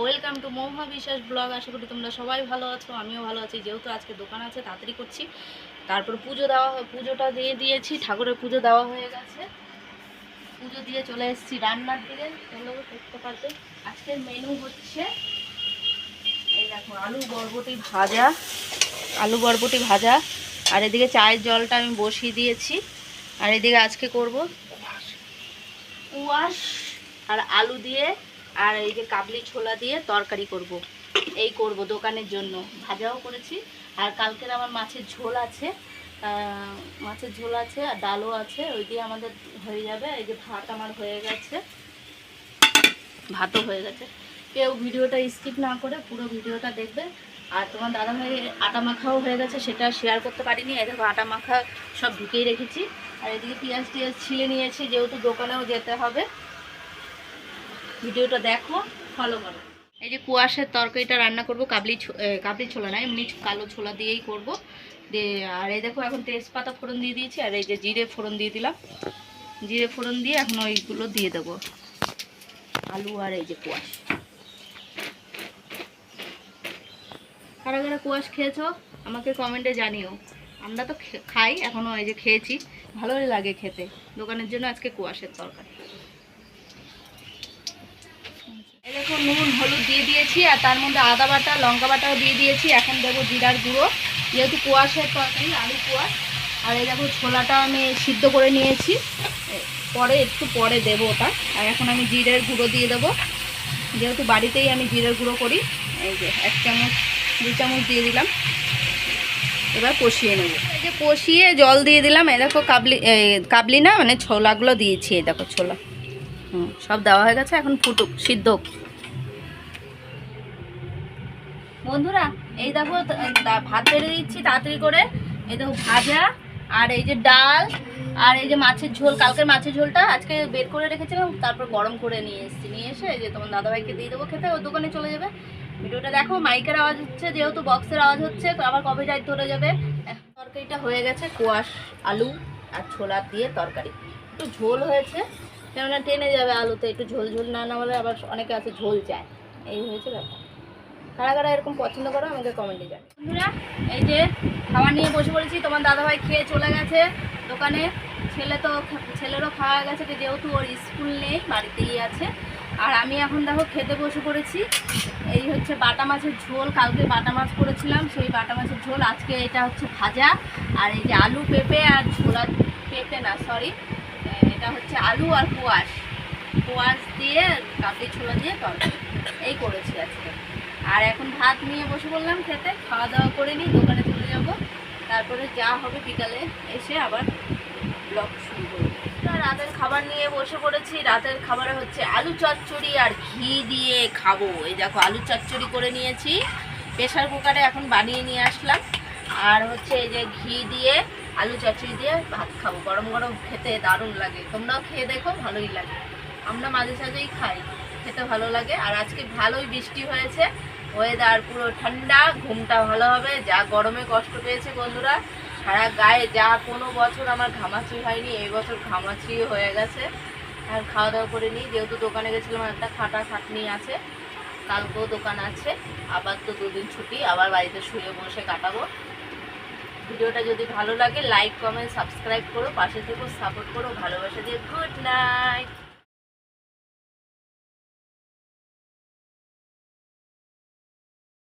Welcome to মৌমা বিশ্বাস blog. আশা করি তোমরা সবাই ভালো আছো, আমিও ভালো আছি। যেহেতু আজকে দোকান আছে, তাড়াতাড়ি করছি। তারপর পুজো দেওয়া পুজোটা দিয়ে দিয়েছি, ঠাকুরের পুজো দেওয়া হয়ে গেছে। পুজো দিয়ে চলে এসেছি রান্নার দিকে। চলো দেখতে পারবে। আজকের মেনু হচ্ছে, এই দেখো, আলু বরবটি ভাজা। আলু বরবটি ভাজা। আর এদিকে চায়ের জলটা আমি বসিয়ে দিয়েছি। আর এদিকে আজকে করব কুয়াশ আর আলু দিয়ে আর এই যে কাবলি ছোলা দিয়ে তরকারি করব। এই করব দোকানের জন্য। ভাজাও করেছি। আর কালকের আমার মাছের ঝোল আছে। মাছের ঝোল আছে আর ডালও আছে। ওই দিয়ে আমাদের হয়ে যাবে। এই যে ভাত আমার হয়ে গেছে। ভাতও হয়ে গেছে। কেউ ভিডিওটা স্কিপ না করে পুরো ভিডিওটা দেখবে। আর তোমার দাদা ভাই আটা মাখাও হয়ে গেছে, সেটা শেয়ার করতে পারিনি। এই দেখো আটা মাখা সব ঢুকিয়ে রেখেছি। আর এদিকে পেঁয়াজ টিয়াজ ছিলে নিয়েছি, যেহেতু দোকানেও যেতে হবে। ভিডিওটা দেখো ফলো করো। এই যে কুয়াশের তরকারিটা রান্না করব, কাবলি কাবলি ছোলা না, এমনি কালো ছোলা দিয়েই করব। দিয়ে আর এই দেখো এখন তেজপাতা ফোড়ন দিয়ে দিয়েছি, আর এই যে জিরে ফোড়ন দিয়ে দিলাম। জিরে ফোড়ন দিয়ে এখন ওইগুলো দিয়ে দেবো, আলু আর এই যে কুয়াশ। কারা কারা কুয়াশ খেয়েছো, আমাকে কমেন্টে জানিও। আমরা তো খাই এখনও এই যে খেয়েছি, ভালোই লাগে খেতে। দোকানের জন্য আজকে কুয়াশের তরকারি। দেখো, নুন, হলুদ দিয়ে দিয়েছি, আর তার মধ্যে আদা বাটা, লঙ্কা বাটাও দিয়ে দিয়েছি। এখন দেবো জিরার গুঁড়ো। যেহেতু কুয়াশের তরকারি, আলু কুয়াশ আর এই দেখো, ছোলাটা আমি সিদ্ধ করে নিয়েছি। পরে, একটু পরে দেবো ওটা। আর এখন আমি জিরের গুঁড়ো দিয়ে দেবো। যেহেতু বাড়িতেই আমি জিরের গুঁড়ো করি, এই যে এক চামচ দু চামচ দিয়ে দিলাম। এবার কষিয়ে নেব। এই যে কষিয়ে জল দিয়ে দিলাম। এই দেখো, কাবলি কাবলি না মানে ছোলাগুলো দিয়েছি। এই দেখো, ছোলা। হুম, সব দেওয়া হয়ে গেছে। এখন ফুটুক, সিদ্ধ বন্ধুরা, এই দেখো ভাত বেড়ে দিচ্ছি তাড়াতাড়ি করে। এই দেখো ভাজা, আর এই যে ডাল, আর এই যে মাছের ঝোল, কালকের মাছের ঝোলটা আজকে বের করে রেখেছিলাম, তারপর গরম করে নিয়ে এসেছি। নিয়ে এসে যে তোমার দাদাভাইকে দিয়ে দেবো খেতে ওর দোকানে চলে যাবে। ভিডিওটা দেখো, মাইকের আওয়াজ হচ্ছে, যেহেতু বক্সের আওয়াজ হচ্ছে, আবার কবে যাই ধরে যাবে। তরকারিটা হয়ে গেছে, কোয়াশ, আলু আর ছোলা দিয়ে তরকারি। একটু ঝোল হয়েছে, কেননা টেনে যাবে আলুতে, একটু ঝোল ঝোল না না হলে আবার অনেকে আছে ঝোল চায়। এই হয়েছে ব্যাপার। কারা কারা এরকম পছন্দ করো, আমাকে কমেন্টে জানো বন্ধুরা, এই যে খাবার নিয়ে বসে পড়েছি, তোমার দাদাভাই খেয়ে চলে গেছে দোকানে। ছেলে তো ছেলেরও খাওয়া গেছে যেহেতু ওর স্কুল নেই, বাড়িতেই আছে। আর আমি এখন দেখো খেতে বসে পড়েছি। এই হচ্ছে বাটা মাছের ঝোল, কালকে বাটা মাছ করেছিলাম, সেই বাটা মাছের ঝোল। আজকে এটা হচ্ছে ভাজা। আর এই যে আলু পেঁপে আর ঝোলা পেঁপে না সরি এটা হচ্ছে আলু আর কোয়াশ কোয়াশ দিয়ে কাবলি ছোলা দিয়ে তরকারি। এই করেছি আজকে। আর এখন ভাত নিয়ে বসে বললাম খেতে, খাওয়া দাওয়া করে নিই দোকানে চলে যাব। তারপরে যা হবে বিকালে এসে আবার ব্লগ শুরু করব। রাতের খাবার নিয়ে বসে পড়েছি। রাতের খাবারে হচ্ছে আলু চচ্চড়ি আর ঘি দিয়ে খাব। এই দেখো, আলু চচ্চড়ি করে নিয়েছি। প্রেশার কুকারে এখন বানিয়ে নিয়ে আসলাম। আর হচ্ছে এই যে ঘি দিয়ে, আলু চচ্চড়ি দিয়ে ভাত খাব। গরম গরম খেতে দারুণ লাগে। তোমরাও খেয়ে দেখো, ভালোই লাগে। আমরা মাঝে সাঝেই খাই, খেতে ভালো লাগে। আর আজকে ভালোই বৃষ্টি হয়েছে। ওয়েদার পুরো ঠান্ডা, ঘুমটা ভালো হবে, যা গরমে কষ্ট পেয়েছে বন্ধুরা। সারা গায়ে যা কোনো বছর আমার ঘামাচি হয়নি, এই বছর ঘামাচি হয়ে গেছে। আর খাওয়া দাওয়া করে নিই, যেহেতু দোকানে গেছিলাম, একটা খাটা খাটনি আছে, কালকেও দোকান আছে। আবার তো দুদিন ছুটি, আবার বাড়িতে শুয়ে বসে কাটাবো। ভিডিওটা যদি ভালো লাগে লাইক কমেন্ট সাবস্ক্রাইব করো, পাশে থেকেও সাপোর্ট করো, ভালোবাসা দিয়ে গুড নাইট